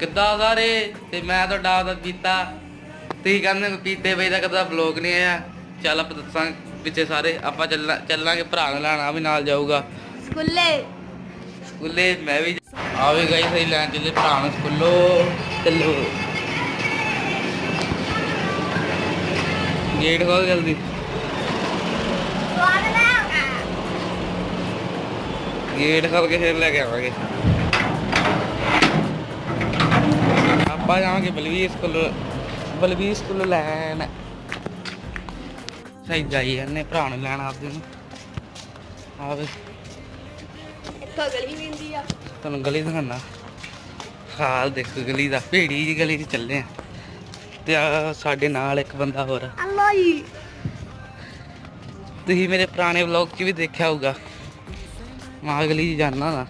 ਕਿੱਦਾਂ ਸਾਰੇ ਤੇ ਮੈਂ ਤੁਹਾਡਾ ਦਾ ਪੀਤਾ ਤੁਸੀਂ ਕਹਿੰਦੇ ਹੋ ਪੀਤੇ ਬਈ ਦਾ ਕਦਾ ਵਲੌਗ ਨਹੀਂ ਆਇਆ। ਚੱਲ ਆਪਾਂ ਦੱਸਾਂ ਪਿੱਛੇ ਸਾਰੇ। ਆਪਾਂ ਚੱਲਾਂ ਚੱਲਾਂਗੇ ਭਰਾ ਨੂੰ ਲੈਣਾ ਵੀ ਨਾਲ ਜਾਊਗਾ। ਸਕੂਲੇ। ਸਕੂਲੇ ਮੈਂ ਵੀ ਆ ਵੀ ਗਈ ਸਹੀ ਲੈਣ ਚੱਲੇ ਭਰਾ ਨੂੰ ਸਕੂਲੋਂ। ਚੱਲੋ। ਗੇਟ ਖੋਲ ਜਲਦੀ। ਗੇਟ ਖੋਲ ਕੇ ਫਿਰ ਲੈ ਕੇ ਆਵਾਂਗੇ। ਆਪਾਂ ਜਾਵਾਂਗੇ ਬਲਵੀਰ ਸਕੂਲ ਬਲਵੀਰ ਸਕੂਲ ਲੈਣ। ਸਹੀ ਜਾਈ ਇਹਨੇ ਭਰਾ ਨੂੰ ਲੈਣ ਆਪਦੇ ਨੂੰ। ਆਵੇ। ਇੱਥੋਂ ਗਲੀ ਹੁੰਦੀ ਆ। ਤੁਹਾਨੂੰ ਗਲੀ ਦਿਖਾਣਾ ਹਾਲ ਦੇਖੋ ਗਲੀ ਦਾ ਭੇੜੀ ਜੀ ਗਲੀ 'ਚ ਚੱਲੇ ਆ। ਤੇ ਆ ਸਾਡੇ ਨਾਲ ਇੱਕ ਬੰਦਾ ਹੋਰ ਅੱਲਾ ਜੀ। ਤੁਸੀਂ ਮੇਰੇ ਪੁਰਾਣੇ ਵਲੌਗ 'ਚ ਵੀ ਦੇਖਿਆ ਹੋਊਗਾ। ਮਾਂ ਗਲੀ 'ਚ ਜਾਣਾ ਨਾ